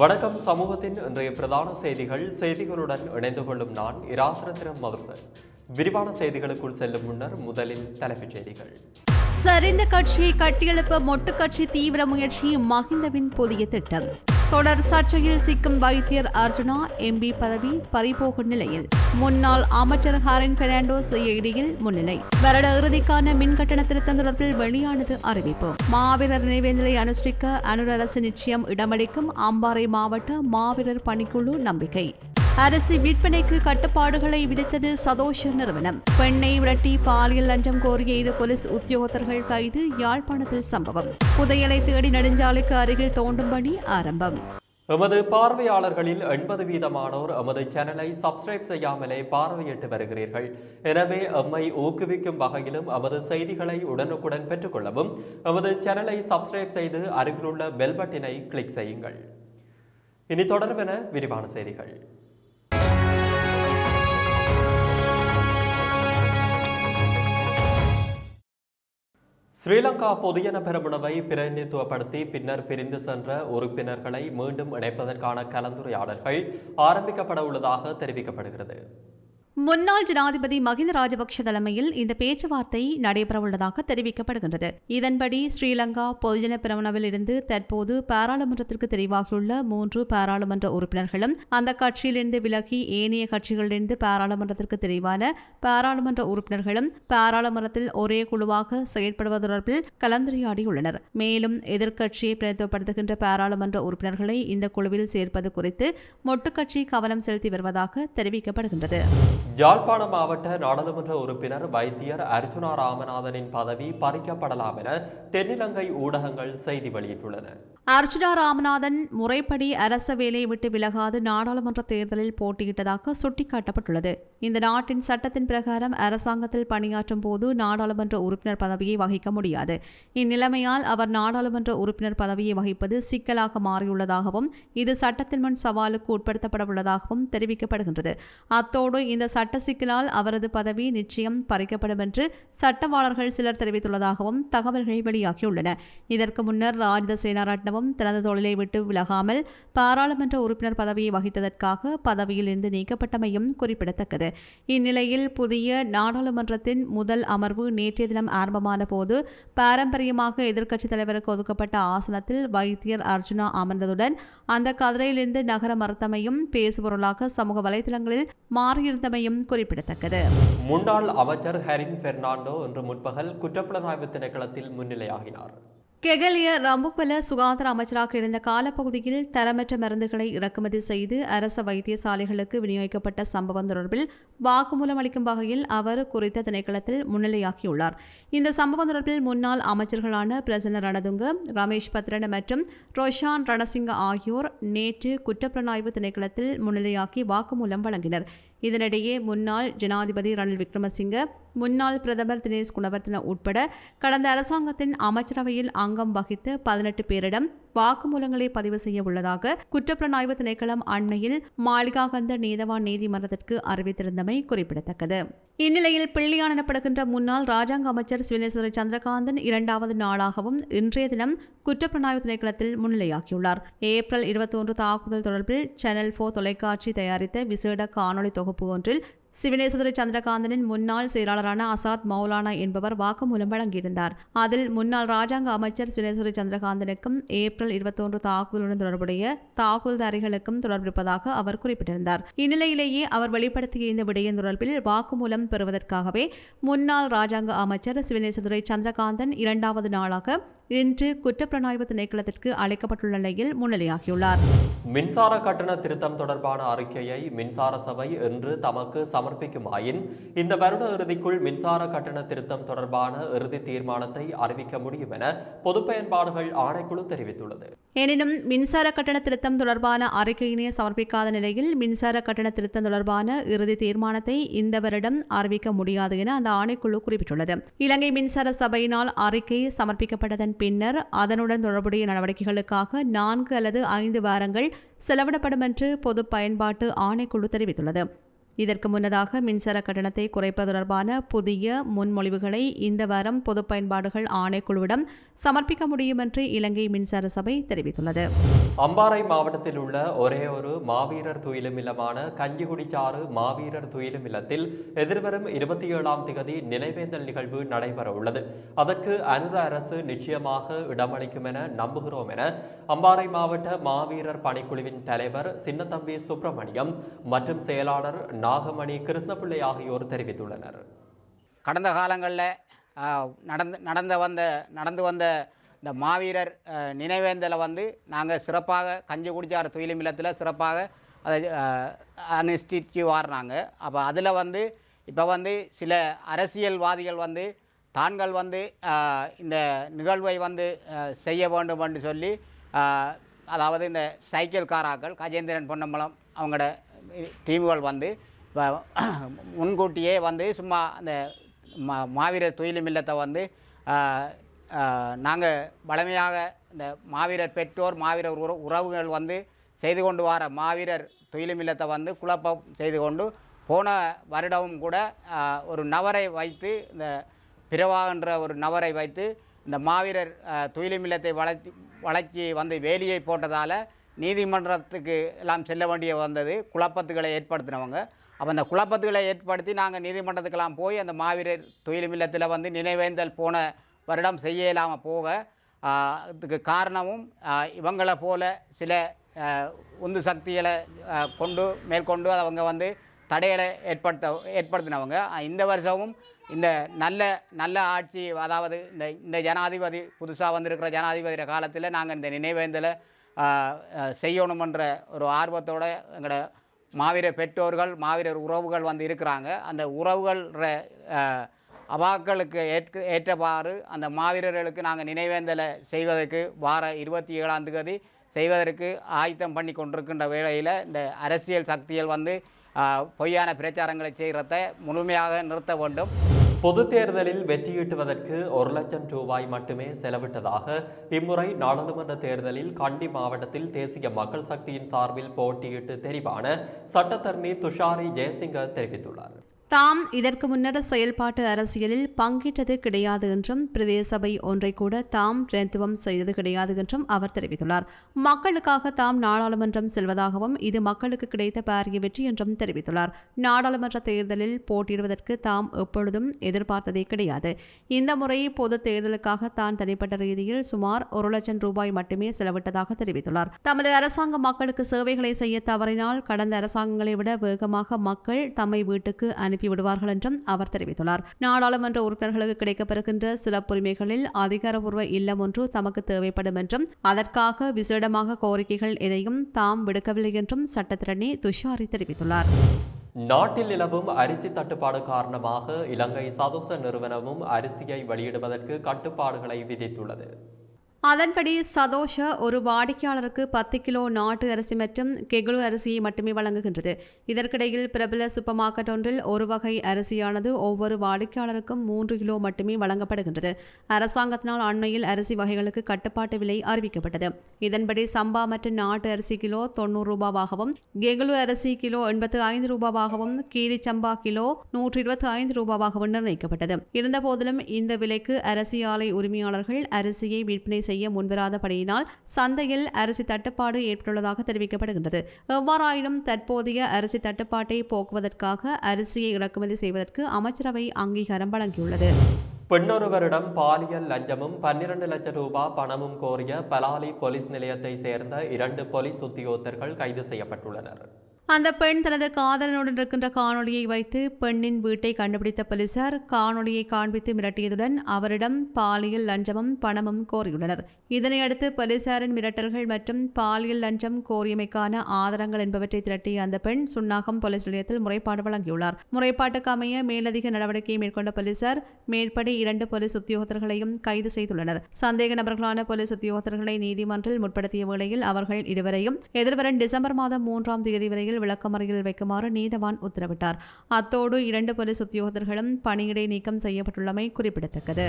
வணக்கம் சமூகத்தின் இன்றைய பிரதான செய்திகள். செய்திகளுடன் இணைந்து கொள்ளும் நான் இராசரத்திரம் மதுசன் விரிவான செய்திகளுக்குள் செல்லும் முன்னர் முதலில் தலைப்புச் செய்திகள். சரிந்த கட்சியை கட்டியெழுப்ப மொட்டு கட்சி தீவிர முயற்சி மகிந்தவின் புதிய திட்டம். தொடர் சர்ச்சையில் சிக்கும் வைத்தியர் அர்ஜுனா எம்பி பதவி பறிபோகும் நிலையில். முன்னாள் அமைச்சர் ஹாரின் பெர்னாண்டோ சிஐடியில் முன்னிலை. வருட இறுதிக்கான மின்கட்டண திருத்தம் தொடர்பில் வெளியானது அறிவிப்பு. மாவீரர் நினைவேந்தலை அனுஷ்டிக்க அனுர் அரசு நிச்சயம் இடமளிக்கும் அம்பாறை மாவட்ட மாவீரர் பணிக்குழு நம்பிக்கை. அரிசி விற்பனைக்கு கட்டுப்பாடுகளை விதித்தது சதோஷ நிறுவனம். பெண்ணை விரட்டி பாலியல் லஞ்சம் கோரிய இரு போலீஸ் உத்தியோகத்தர்கள் கைது யாழ்ப்பாணத்தில் சம்பவம். புதையலை தேடி நெடுஞ்சாலைக்கு அருகில் தோண்டும் பணி ஆரம்பம். எமது பார்வையாளர்களில் எண்பது வீதமானோர் எமது சேனலை சப்ஸ்கிரைப் செய்யாமலே பார்வையிட்டு வருகிறீர்கள். எனவே எம்மை ஊக்குவிக்கும் வகையிலும் எமது செய்திகளை உடனுக்குடன் பெற்றுக்கொள்ளவும் எமது சேனலை சப்ஸ்கிரைப் செய்து அருகிலுள்ள பெல் பட்டினை கிளிக் செய்யுங்கள். இனி தொடர்பென விரிவான செய்திகள். ஸ்ரீலங்கா பொதுஜன பெரமுனவை பிரதிநிதித்துவப்படுத்தி பின்னர் பிரிந்து சென்ற உறுப்பினர்களை மீண்டும் இணைப்பதற்கான கலந்துரையாடல்கள் ஆரம்பிக்கப்பட உள்ளதாக தெரிவிக்கப்படுகிறது. முன்னாள் ஜனாதிபதி மகிந்த ராஜபக்ஷ தலைமையில் இந்த பேச்சுவார்த்தை நடைபெறவுள்ளதாக தெரிவிக்கப்படுகின்றது. இதன்படி ஸ்ரீலங்கா பொதுஜன பிரமணவில் இருந்து தற்போது பாராளுமன்றத்திற்கு தெரிவாகியுள்ள மூன்று பாராளுமன்ற உறுப்பினர்களும் அந்த கட்சியிலிருந்து விலகி ஏனைய கட்சிகளிலிருந்து பாராளுமன்றத்திற்கு தெரிவான பாராளுமன்ற உறுப்பினர்களும் பாராளுமன்றத்தில் ஒரே குழுவாக செயற்படுவது தொடர்பில் கலந்துரையாடியுள்ளனர். மேலும் எதிர்க்கட்சியை பிரதிநிதித்துவப்படுத்துகின்ற பாராளுமன்ற உறுப்பினர்களை இந்த குழுவில் சேர்ப்பது குறித்து மொட்டுக்கட்சி கவனம் செலுத்தி வருவதாக தெரிவிக்கப்படுகின்றது. யாழ்ப்பாண மாவட்ட நாடாளுமன்ற உறுப்பினர் வைத்தியர் அர்ஜுனா ராமநாதனின் பதவி பறிக்கப்படலாம் என தென்னிலங்கை ஊடகங்கள் செய்தி வெளியிட்டுள்ளன. அர்ச்சுனா ராமநாதன் முறைப்படி அரச வேலையை விட்டு விலகாது நாடாளுமன்ற தேர்தலில் போட்டியிட்டதாக சுட்டிக்காட்டப்பட்டுள்ளது. இந்த நாட்டின் சட்டத்தின் பிரகாரம் அரசாங்கத்தில் பணியாற்றும் போது நாடாளுமன்ற உறுப்பினர் பதவியை வகிக்க முடியாது. இந்நிலைமையால் அவர் நாடாளுமன்ற உறுப்பினர் பதவியை வகிப்பது சிக்கலாக மாறியுள்ளதாகவும் இது சட்டத்தின் முன் சவாலுக்கு உட்படுத்தப்பட உள்ளதாகவும் தெரிவிக்கப்படுகின்றது. அத்தோடு இந்த சட்ட சிக்கலால் அவரது பதவி நிச்சயம் பறிக்கப்படும் என்று சட்டவாளர்கள் சிலர் தெரிவித்துள்ளதாகவும் தகவல்கள் வெளியாகியுள்ளன. இதற்கு முன்னர் ராஜித சேனாரட்னவும் தனது தொழிலை விட்டு விலகாமல் பாராளுமன்ற உறுப்பினர் பதவியை வகித்ததற்காக பதவியிலிருந்து நீக்கப்பட்டமையும் குறிப்பிடத்தக்கது. இந்நிலையில் புதிய நாடாளுமன்றத்தின் முதல் அமர்வு நேற்றைய தினம் ஆரம்பமான போது பாரம்பரியமாக எதிர்க்கட்சித் தலைவருக்கு ஒதுக்கப்பட்ட ஆசனத்தில் வைத்தியர் அர்ஜுனா அமர்ந்ததுடன் அந்த கதிரையிலிருந்து நகர மறுத்தமையும் பேசுபொருளாக சமூக வலைதளங்களில் மாறியிருந்தமையும் குறிப்பிடத்தக்கது. முன்னாள் அமைச்சர் ஹெரின் பெர்னாண்டோ இன்று முற்பகல் குற்றப்புலனாய்வு திணைக்களத்தில் முன்னிலையாகினார். கெகலிய ரம்புப்பல சுகாதார அமைச்சராக இருந்த காலப்பகுதியில் தரமற்ற மருந்துகளை இறக்குமதி செய்து அரச வைத்தியசாலைகளுக்கு விநியோகிக்கப்பட்ட சம்பவம் தொடர்பில் வாக்குமூலம் அளிக்கும் வகையில் அவர் குறித்த திணைக்களத்தில் முன்னிலையாகியுள்ளார். இந்த சம்பவம் தொடர்பில் முன்னாள் அமைச்சர்களான பிரசன்ன ரணதுங்க ரமேஷ் பத்ரன் மற்றும் ரொஷான் ரணசிங்க ஆகியோர் நேற்று குற்றப்புலனாய்வு திணைக்களத்தில் முன்னிலையாக்கி வாக்குமூலம் வழங்கினர். இதனிடையே முன்னாள் ஜனாதிபதி ரணில் விக்ரமசிங்க முன்னாள் பிரதமர் தினேஷ் குணவர்த்தன உட்பட கடந்த அரசாங்கத்தின் அமைச்சரவையில் அங்கம் வகித்த பதினெட்டு பேரிடம் வாக்குமூலங்களை பதிவு செய்ய உள்ளதாக குற்றப்புலனாய்வு திணைக்களம் அண்மையில் மாளிகாகந்த நீதவான் நீதிமன்றத்திற்கு அறிவித்திருந்தமை குறிப்பிடத்தக்கது. இந்நிலையில் பிள்ளையான் எனப்படுகின்ற முன்னாள் ராஜாங்க அமைச்சர் சிவனேஸ்வர சந்திரகாந்தன் இரண்டாவது நாளாகவும் இன்றைய தினம் குற்றப்புலனாய்வு திணைக்களத்தில் முன்னிலையாகியுள்ளார். ஏப்ரல் இருபத்தி ஒன்று தாக்குதல் தொடர்பில் சேனல் போர் தொலைக்காட்சி தயாரித்த விசேட காணொலி தொகுப்பு வகுப்பு ஒன்றில் சிவனேஸ்வர சந்திரகாந்தனின் முன்னாள் செயலாளரான அசாத் மௌலானா என்பவர் வாக்குமூலம் வழங்கியிருந்தார். அதில் முன்னாள் ராஜாங்க அமைச்சர் சிவனேஸ்வர சந்திரகாந்தனுக்கும் ஏப்ரல் இருபத்தொன்று தாக்குதலுடன் தொடர்புடைய தாக்குதல்தாரிகளுக்கும் தொடர்பிருப்பதாக அவர் குறிப்பிட்டிருந்தார். இந்நிலையிலேயே அவர் வெளிப்படுத்திய இந்த விடயம் தொடர்பில் வாக்குமூலம் பெறுவதற்காகவே முன்னாள் ராஜாங்க அமைச்சர் சிவனேசதுரை சந்திரகாந்தன் இரண்டாவது நாளாக இன்று குற்றப்புலனாய்வு திணைக்களத்திற்கு அழைக்கப்பட்டுள்ள நிலையில் முன்னிலையாகியுள்ளார். மின்சார கட்டண திருத்தம் தொடர்பான அறிக்கையை மின்சார சபை இன்று தமக்கு சமர்ப்பிக்குமாயின் இந்த வருட இறுதிக்குள் மின்சார கட்டண திருத்தம் தொடர்பான இறுதி தீர்மானத்தை அறிவிக்க முடியும் என பொது பயன்பாடுகள் ஆணைக்குழு தெரிவித்துள்ளது. எனினும் மின்சார கட்டண திருத்தம் தொடர்பான அறிக்கையினை சமர்ப்பிக்காத நிலையில் மின்சார கட்டண திருத்தம் தொடர்பான இறுதி தீர்மானத்தை இந்த வருடம் அறிவிக்க முடியாது என அந்த ஆணைக்குழு குறிப்பிட்டுள்ளது. இலங்கை மின்சார சபையினால் அறிக்கை சமர்ப்பிக்கப்பட்டதன் பின்னர் அதனுடன் தொடர்புடைய நடவடிக்கைகளுக்காக நான்கு அல்லது ஐந்து வாரங்கள் செலவிடப்படும் என்று பொது பயன்பாட்டு ஆணைக்குழு தெரிவித்துள்ளது. இதற்கு முன்னதாக மின்சார கட்டணத்தை குறைப்பது தொடர்பான புதிய முன்மொழிவுகளை இந்த வாரம் பொது பயன்பாடுகள் ஆணைக்குழுவிடம் சமர்ப்பிக்க முடியும் என்று இலங்கை மின்சார சபை தெரிவித்துள்ளது. அம்பாறை மாவட்டத்தில் உள்ள ஒரே ஒரு மாவீரர் துயிலும் இல்லமான கஞ்சிகுடிச்சாறு மாவீரர் துயிலும் இல்லத்தில் எதிர்வரும் இருபத்தி ஏழாம் திகதி நினைவேந்தல் நிகழ்வு நடைபெற உள்ளது அதற்கு அனுத அரசு நிச்சயமாக இடமளிக்கும் என நம்புகிறோம் என அம்பாறை மாவட்ட மாவீரர் பணிக்குழுவின் தலைவர் சின்னத்தம்பி சுப்பிரமணியம் மற்றும் செயலாளர் நாகமணி கிருஷ்ணபிள்ளை ஆகியோர் தெரிவித்துள்ளனர். கடந்த காலங்களில் நடந்து நடந்த வந்த நடந்து வந்த இந்த மாவீரர் நினைவேந்தலை வந்து நாங்கள் சிறப்பாக கஞ்சி குடிச்சார் துயிலும் இல்லத்தில் சிறப்பாக அதை அனுஷ்டிச்சு வாரினாங்க அப்போ அதில் வந்து இப்போ வந்து சில அரசியல்வாதிகள் வந்து தாங்கள் வந்து இந்த நிகழ்வை வந்து செய்ய வேண்டும் என்று சொல்லி அதாவது இந்த சைக்கிள் காராக்கள் கஜேந்திரன் பொன்னம்பலம் அவங்களோட டீம்கள் வந்து முன்கூட்டியே வந்து சும்மா அந்த மா மாவீரர் துயிலும் இல்லத்தை வந்து நாங்கள் வளமையாக இந்த மாவீரர் பெற்றோர் மாவீரர் உற உறவுகள் வந்து செய்து கொண்டு வர மாவீரர் துயிலும் இல்லத்தை வந்து குழப்பம் செய்து கொண்டு போன வருடமும் கூட ஒரு நபரை வைத்து இந்த பிறவா ஒரு நபரை வைத்து இந்த மாவீரர் ஆஹ், இல்லத்தை வளர்த்தி வளர்ச்சி வந்து வேலியை போட்டதால் நீதிமன்றத்துக்கு எல்லாம் செல்ல வேண்டிய வந்தது. குழப்பத்துகளை ஏற்படுத்தினவங்க. அப்போ அந்த குழப்பத்துகளை ஏற்படுத்தி நாங்கள் நீதிமன்றத்துக்கெல்லாம் போய் அந்த மாவீரர் துயிலும் வந்து நினைவேந்தல் போன வருடம் செய்ய இல்லாமல் போக அதுக்கு இதுக்கு காரணமும் இவங்களை போல சில உந்து சக்திகளை கொண்டு மேற்கொண்டு அவங்க வந்து தடைகளை ஏற்படுத்த ஏற்படுத்தினவங்க. இந்த வருஷமும் இந்த நல்ல நல்ல ஆட்சி அதாவது இந்த இந்த ஜனாதிபதி புதுசாக வந்திருக்கிற ஜனாதிபதி காலத்தில் நாங்கள் இந்த நினைவேந்தலை செய்யணுமன்ற ஒரு ஆர்வத்தோட எங்களோட மாவீரர் பெற்றோர்கள் மாவீரர் உறவுகள் வந்து இருக்கிறாங்க. அந்த உறவுகள் அவாக்களுக்கு ஏற்க ஏற்றவாறு அந்த மாவீரர்களுக்கு நாங்கள் நினைவேந்தலை செய்வதற்கு வார இருபத்தி ஏழாம் தேதி செய்வதற்கு ஆயத்தம் பண்ணி கொண்டிருக்கின்ற வேளையில் இந்த அரசியல் சக்திகள் வந்து பொய்யான பிரச்சாரங்களை செய்கிறத முழுமையாக நிறுத்த வேண்டும். பொது தேர்தலில் வெற்றியீட்டுவதற்கு ஒரு லட்சம் ரூபாய் மட்டுமே செலவிட்டதாக இம்முறை நாடாளுமன்ற தேர்தலில் கண்டி மாவட்டத்தில் தேசிய மக்கள் சக்தியின் சார்பில் போட்டியிட்டு தெரிவான சட்டத்தரணி துஷாரி ஜெயசிங்க தெரிவித்துள்ளார். தாம் இதற்கு முன்னர் செயல்பாட்டு அரசியலில் பங்கிட்டது கிடையாது என்றும் பிரதேச சபை ஒன்றை கூட தாம் பிரதித்துவம் செய்தது கிடையாது என்றும் அவர் தெரிவித்துள்ளார். மக்களுக்காக தாம் நாடாளுமன்றம் செல்வதாகவும் இது மக்களுக்கு கிடைத்த பாரிய வெற்றி என்றும் தெரிவித்துள்ளார். நாடாளுமன்ற தேர்தலில் போட்டியிடுவதற்கு தாம் எப்பொழுதும் எதிர்பார்த்ததே கிடையாது. இந்த முறை பொது தேர்தலுக்காக தான் தனிப்பட்ட ரீதியில் சுமார் ஒரு லட்சம் ரூபாய் மட்டுமே செலவிட்டதாக தெரிவித்துள்ளார். தமது அரசாங்கம் மக்களுக்கு சேவைகளை செய்ய தவறினால் கடந்த அரசாங்கங்களை விட வேகமாக மக்கள் தம்மை வீட்டுக்கு அனுப்பி அனுப்பிவிடுவார்கள் என்றும் அவர் தெரிவித்துள்ளார். நாடாளுமன்ற உறுப்பினர்களுக்கு கிடைக்கப்பெறுகின்ற சிறப்புரிமைகளில் அதிகாரப்பூர்வ இல்லம் ஒன்று தமக்கு தேவைப்படும் என்றும் அதற்காக விசேடமாக கோரிக்கைகள் எதையும் தாம் விடுக்கவில்லை என்றும் சட்டத்திரணி துஷாரி தெரிவித்துள்ளார். நாட்டில் நிலவும் அரிசி தட்டுப்பாடு காரணமாக இலங்கை சதோச நிறுவனமும் அரிசியை வெளியிடுவதற்கு கட்டுப்பாடுகளை விதித்துள்ளது. அதன்படி சதோஷ ஒரு வாடிக்கையாளருக்கு பத்து கிலோ நாட்டு அரிசி மற்றும் கெகுலு அரிசியை மட்டுமே வழங்குகின்றது. இதற்கிடையில் பிரபல சூப்பர் மார்க்கெட் ஒன்றில் ஒரு வகை அரிசியானது ஒவ்வொரு வாடிக்கையாளருக்கும் மூன்று கிலோ மட்டுமே வழங்கப்படுகின்றது. அரசாங்கத்தினால் அண்மையில் அரிசி வகைகளுக்கு கட்டுப்பாட்டு விலை அறிவிக்கப்பட்டது. இதன்படி சம்பா மற்றும் நாட்டு அரிசி கிலோ தொண்ணூறு ரூபாவாகவும் கெகுலு அரிசி கிலோ எண்பத்து ஐந்து ரூபாவாகவும் கீரி சம்பா கிலோ நூற்றி இருபத்தி ஐந்து ரூபாவாகவும் நிர்ணயிக்கப்பட்டது. இருந்தபோதிலும் இந்த விலைக்கு அரிசி ஆலை உரிமையாளர்கள் அரிசியை விற்பனை செய்ய முன்வராதபடியினால் சந்தையில் அரிசி தட்டுப்பாடு ஏற்பட்டுள்ளதாக தெரிவிக்கப்படுகின்றது. எவ்வாறாயினும் தற்போதைய அரிசி தட்டுப்பாட்டை போக்குவதற்காக அரிசியை இறக்குமதி செய்வதற்கு அமைச்சரவை அங்கீகாரம் வழங்கியுள்ளது. பெண்ணொருவரிடம் பாலியல் லஞ்சமும் பன்னிரண்டு லட்சம் ரூபாய் பணமும் கோரிய பலாலி போலீஸ் நிலையத்தை சேர்ந்த இரண்டு போலீஸ் உத்தியோகத்தர்கள் கைது செய்யப்பட்டுள்ளனர். அந்த பெண் தனது காதலனுடன் இருக்கின்ற காணொளியை வைத்து பெண்ணின் வீட்டை கண்டுபிடித்த போலீசார் காணொலியை காண்பித்து மிரட்டியதுடன் அவரிடம் பாலியல் லஞ்சமும் பணமும் கோரியுள்ளனர். இதனையடுத்து போலீசாரின் மிரட்டல்கள் மற்றும் பாலியல் லஞ்சம் கோரியமைக்கான ஆதாரங்கள் என்பவற்றை திரட்டிய அந்த பெண் சுன்னாகம் போலீஸ் நிலையத்தில் முறைப்பாடு வழங்கியுள்ளார். முறைப்பாட்டுக்கு அமைய மேலதிக நடவடிக்கையை மேற்கொண்ட போலீசார் மேற்படி இரண்டு போலீஸ் உத்தியோகத்தர்களையும் கைது செய்துள்ளனர். சந்தேக நபர்களான போலீஸ் உத்தியோகத்தர்களை நீதிமன்றில் முற்படுத்திய வேளையில் அவர்கள் இருவரையும் எதிர்வரும் டிசம்பர் மாதம் மூன்றாம் தேதி வரையில் விளக்கமறையில் வைக்குமாறு நீதவான் உத்தரவிட்டார். அத்தோடு இரண்டு போலீஸ் உத்தியோகத்தர்களும் பணியிடை நீக்கம் செய்யப்பட்டுள்ளமை குறிப்பிடத்தக்கது.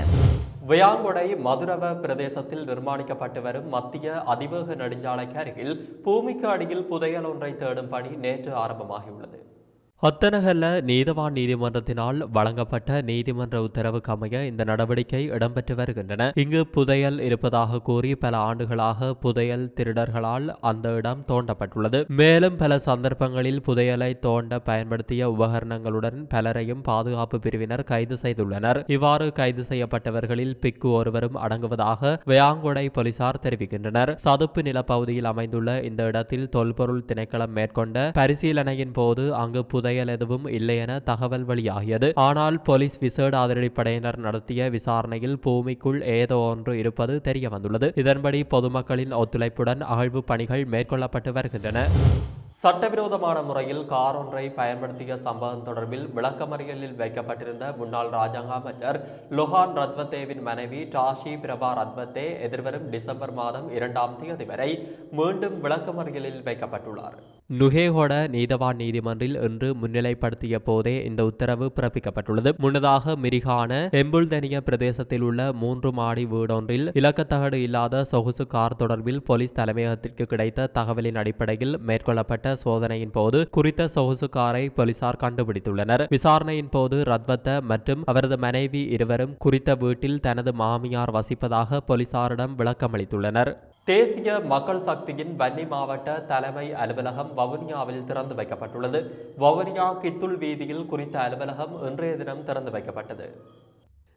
வியாங்குடை மதுரவ பிரதேசத்தில் நிர்மாணிக்கப்பட்டு வரும் மத்திய அதிவேக நெடுஞ்சாலைக்கு அருகில் பூமிக்கு அடியில் புதையல் ஒன்றை தேடும் பணி நேற்று ஆரம்பமாகியுள்ளது. ஒத்தனகல்ல நீதவான் நீதிமன்றத்தினால் வழங்கப்பட்ட நீதிமன்ற உத்தரவுக்கு அமைய இந்த நடவடிக்கை இடம்பெற்று வருகின்றன. இங்கு புதையல் இருப்பதாக கூறி பல ஆண்டுகளாக புதையல் திருடர்களால் அந்த இடம் தோண்டப்பட்டுள்ளது. மேலும் பல சந்தர்ப்பங்களில் புதையலை தோண்ட பயன்படுத்திய உபகரணங்களுடன் பலரையும் பாதுகாப்பு பிரிவினர் கைது செய்துள்ளனர். இவ்வாறு கைது செய்யப்பட்டவர்களில் பிக்கு ஒருவரும் அடங்குவதாக வேயாங்கொடை போலீசார் தெரிவிக்கின்றனர். சதுப்பு நிலப்பகுதியில் அமைந்துள்ள இந்த இடத்தில் தொல்பொருள் திணைக்களம் மேற்கொண்ட பரிசீலனையின் போது அங்கு புதையல் எதுவும் இல்லை என தகவல் வெளியாகியது. ஆனால் போலீஸ் விசேட அதிரடிப்படையினர் நடத்திய விசாரணையில் பூமிக்குள் ஏதோ ஒன்று இருப்பது தெரிய வந்துள்ளது இதன்படி பொதுமக்களின் ஒத்துழைப்புடன் அகழ்வு பணிகள் மேற்கொள்ளப்பட்டு வருகின்றன. சட்டவிரோதமான முறையில் கார் ஒன்றை பயன்படுத்திய சம்பவம் தொடர்பில் விளக்கமறியலில் வைக்கப்பட்டிருந்த முன்னாள் ராஜாங்க அமைச்சர் லொஹான் ரத்வத்தேவின் மனைவி டாஷி பிரபா ரத்வத்தே எதிர்வரும் டிசம்பர் மாதம் இரண்டாம் தேதி வரை மீண்டும் விளக்கமறியலில் வைக்கப்பட்டுள்ளார். நுகேகொட நீதவான் நீதிமன்றில் இன்று முன்னிலைப்படுத்திய போதே இந்த உத்தரவு பிறப்பிக்கப்பட்டுள்ளது. முன்னதாக மிரிகான எம்புல்தனிய பிரதேசத்தில் உள்ள மூன்று மாடி வீடொன்றில் இலக்கத்தகடு இல்லாத சொகுசு கார் தொடர்பில் போலீஸ் தலைமையகத்திற்கு கிடைத்த தகவலின் அடிப்படையில் மேற்கொள்ளப்பட்ட சோதனையின் போது குறித்த சொகுசு காரை போலீசார் கண்டுபிடித்துள்ளனர். விசாரணையின் போது ரத்வத்த மற்றும் அவரது மனைவி இருவரும் குறித்த வீட்டில் தனது மாமியார் வசிப்பதாக போலீசாரிடம் விளக்கமளித்துள்ளனர். தேசிய மக்கள் சக்தியின் வன்னி மாவட்ட தலைமை அலுவலகம் வவுனியாவில் திறந்து வைக்கப்பட்டுள்ளது. வவுனியா கித்துல் வீதியில் குறித்த அலுவலகம் இன்றைய தினம் திறந்து வைக்கப்பட்டது.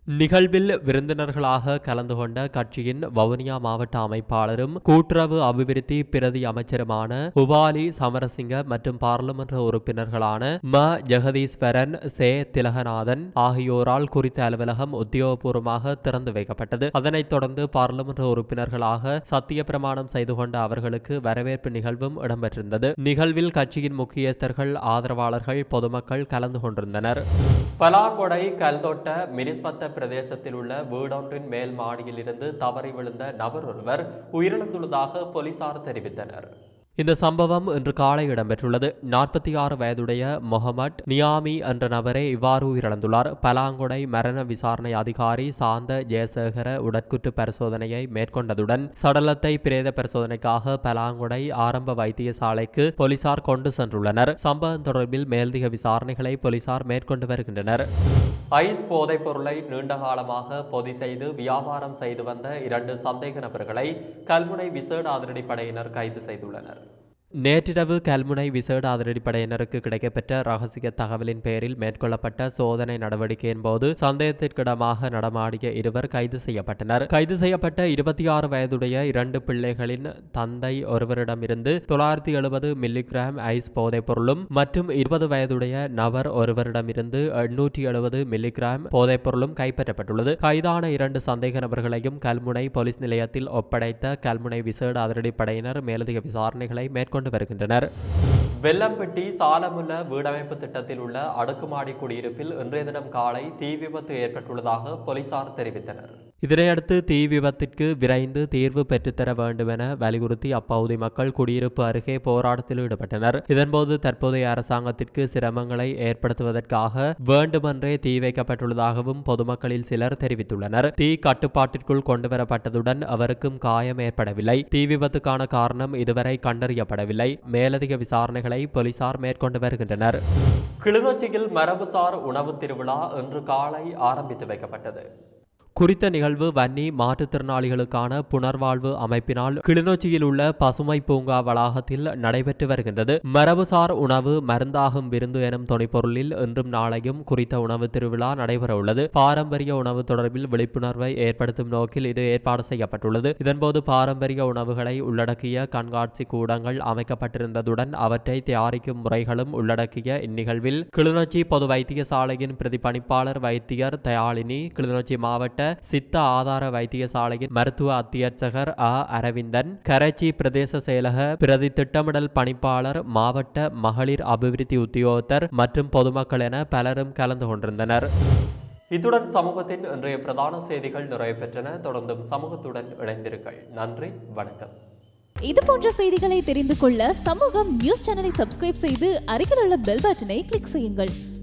நிகழ்வில் விருந்தினர்களாக கலந்து கொண்ட கட்சியின் வவுனியா மாவட்ட அமைப்பாளரும் கூட்டுறவு அபிவிருத்தி பிரதி அமைச்சருமான உவாலி சமரசிங்க மற்றும் பாராளுமன்ற உறுப்பினர்களான ம. ஜெகதீஸ்வரன் சே. திலகநாதன் ஆகியோரால் குறித்த அலுவலகம் உத்தியோகபூர்வமாக திறந்து வைக்கப்பட்டது. அதனைத் தொடர்ந்து பாராளுமன்ற உறுப்பினர்களாக சத்திய பிரமாணம் செய்து கொண்ட அவர்களுக்கு வரவேற்பு நிகழ்வும் இடம்பெற்றிருந்தது. நிகழ்வில் கட்சியின் முக்கியஸ்தர்கள் ஆதரவாளர்கள் பொதுமக்கள் கலந்து கொண்டிருந்தனர். பலாங்கொடை கல்தொட்ட மினிஸ்பத்த பிரதேசத்தில் உள்ள வீடொன்றின் மேல் மாடியிலிருந்து தவறி விழுந்த நபர் ஒருவர் உயிரிழந்துள்ளதாக போலீசார் தெரிவித்தனர். இந்த சம்பவம் இன்று காலை இடம்பெற்றுள்ளது. நாற்பத்தி ஆறு வயதுடைய மொஹமட் நியாமி என்ற நபரே இவ்வாறு உயிரிழந்துள்ளார். பலாங்கொடை மரண விசாரணை அதிகாரி சாந்த ஜெயசேகர உடற்குற்று பரிசோதனையை மேற்கொண்டதுடன் சடலத்தை பிரேத பரிசோதனைக்காக பலாங்கொடை ஆரம்ப வைத்தியசாலைக்கு போலீசார் கொண்டு சென்றுள்ளனர். சம்பவம் தொடர்பில் மேலதிக விசாரணைகளை போலீசார் மேற்கொண்டு வருகின்றனர். ஐஸ் போதைப் பொருளை நீண்ட காலமாக பொதி செய்து வியாபாரம் செய்து வந்த இரண்டு சந்தேக நபர்களை கல்முனை விசேட அதிரடிப்படையினர் கைது செய்துள்ளனர். நேற்றிரவு கல்முனை விசேட அதிரடிப்படையினருக்கு கிடைக்கப்பெற்ற ரகசிய தகவலின் பேரில் மேற்கொள்ளப்பட்ட சோதனை நடவடிக்கையின் போது சந்தேகத்திற்கிடமாக நடமாடிய இருவர் கைது செய்யப்பட்டனர். கைது செய்யப்பட்ட இருபத்தி ஆறு வயதுடைய இரண்டு பிள்ளைகளின் தந்தை ஒருவரிடமிருந்து தொள்ளாயிரத்தி எழுபது மில்லிகிராம் ஐஸ் போதைப் பொருளும் மற்றும் இருபது வயதுடைய நபர் ஒருவரிடமிருந்து எண்ணூற்றி எழுபது மில்லிகிராம் போதைப் பொருளும் கைப்பற்றப்பட்டுள்ளது. கைதான இரண்டு சந்தேக நபர்களையும் கல்முனை போலீஸ் நிலையத்தில் ஒப்படைத்த கல்முனை விசேட அதிரடிப்படையினர் மேலதிக விசாரணைகளை மேற்கொண்டு வருகின்றனர். வெள்ளம்பட்டி சாலமுல்ல வீடமைப்பு திட்டத்தில் உள்ள அடுக்குமாடி குடியிருப்பில் இன்றைய தினம் காலை தீ விபத்து ஏற்பட்டுள்ளதாக போலீசார் தெரிவித்தனர். இதனையடுத்து தீ விபத்திற்கு விரைந்து தீர்வு பெற்றுத்தர வேண்டும் என வலியுறுத்தி அப்பகுதி மக்கள் குடியிருப்பு அருகே போராட்டத்தில் ஈடுபட்டனர். இதன்போது தற்போதைய அரசாங்கத்திற்கு சிரமங்களை ஏற்படுத்துவதற்காக வேண்டுமென்றே தீ வைக்கப்பட்டுள்ளதாகவும் பொதுமக்களில் சிலர் தெரிவித்துள்ளனர். தீ கட்டுப்பாட்டிற்குள் கொண்டுவரப்பட்டதுடன் அவருக்கும் காயம் ஏற்படவில்லை. தீ விபத்துக்கான காரணம் இதுவரை கண்டறியப்படவில்லை. மேலதிக விசாரணைகளை போலீசார் மேற்கொண்டு வருகின்றனர். கிளிநொச்சியில் மரபுசார் உணவு திருவிழா இன்று காலை ஆரம்பித்து வைக்கப்பட்டது. குறித்த நிகழ்வு வன்னி மாற்றுத்திறனாளிகளுக்கான புனர்வாழ்வு அமைப்பினால் கிளிநொச்சியில் உள்ள பசுமை பூங்கா வளாகத்தில் நடைபெற்று வருகின்றது. மரபுசார் உணவு மருந்தாகும் விருந்து எனும் துணைப்பொருளில் இன்றும் நாளையும் குறித்த உணவு திருவிழா நடைபெறவுள்ளது. பாரம்பரிய உணவு தொடர்பில் விழிப்புணர்வை ஏற்படுத்தும் நோக்கில் இது ஏற்பாடு செய்யப்பட்டுள்ளது. இதன்போது பாரம்பரிய உணவுகளை உள்ளடக்கிய கண்காட்சி கூடங்கள் அமைக்கப்பட்டிருந்ததுடன் அவற்றை தயாரிக்கும் முறைகளும் உள்ளடக்கிய இந்நிகழ்வில் கிளிநொச்சி பொது வைத்தியசாலையின் பிரதிபணிப்பாளர் வைத்தியர் தயாளினி கிளிநொச்சி மாவட்ட சித்த ஆதார வைத்தியசாலையின் மருத்துவ அத்தியட்சகர் அ. அரவிந்தன் கரைச்சி பிரதேச செயலக பிரதி திட்டமிடல் பணிப்பாளர் மாவட்ட மகளிர் அபிவிருத்தி உத்தியோகத்தர் மற்றும் பொதுமக்கள் என பலரும் கலந்து கொண்டிருந்தனர். இத்துடன் சமூகத்தின் இன்றைய பிரதான செய்திகள் நிறைவு பெற்றன தொடர்ந்தும் சமூகத்துடன் இணைந்திருங்கள். நன்றி வணக்கம். இது போன்ற செய்திகளை தெரிந்து கொள்ள சமூகம் நியூஸ் சேனலை சப்ஸ்கிரைப் செய்து அருகில் உள்ள பெல் பட்டனை கிளிக் செய்யுங்கள்.